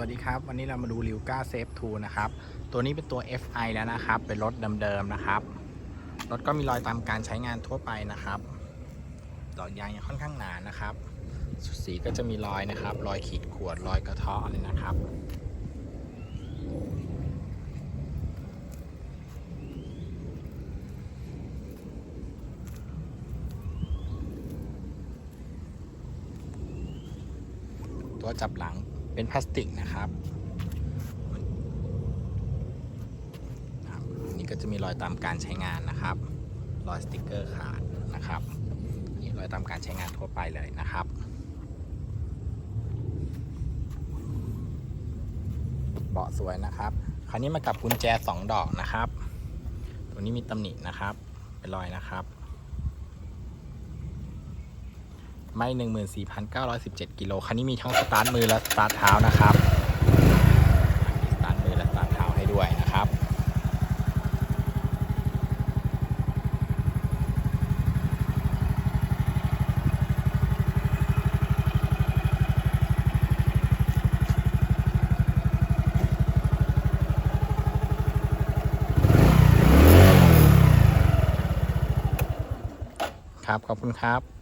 วัสดีครับ วันนี้เรามาดูริวก้าเซฟ2นะครับ ตัวนี้เป็นตัว FI แล้วนะครับ เป็นรถเดิมๆนะครับ รถก็มีรอยตามการใช้งานทั่วไปนะครับดอกยางยังค่อนข้างหนานะครับ สีก็จะมีรอยนะครับ รอยขีดข่วนรอยกระเทาะเลยนะครับ ตัวจับหลัง เป็นพลาสติกนะครับนนี่ก็จะมีรอยตามการใช้งานนะครับ รอยสติกเกอร์ขาดนะครับนี่รอยตามการใช้งานทั่วไปเลยนะครับเบาะสวยนะครับ คราวนี้มากับกุญแจ 2 ดอกนะครับ ตัวนี้มีตำหนินะครับ เป็นรอยนะครับ ไม่ 14,917 กิโล คันนี้มีทั้งสตาร์ทมือและสตาร์ทเท้านะครับ มีสตาร์ทมือและสตาร์ทเท้าให้ด้วยนะครับ ครับ ขอบคุณครับ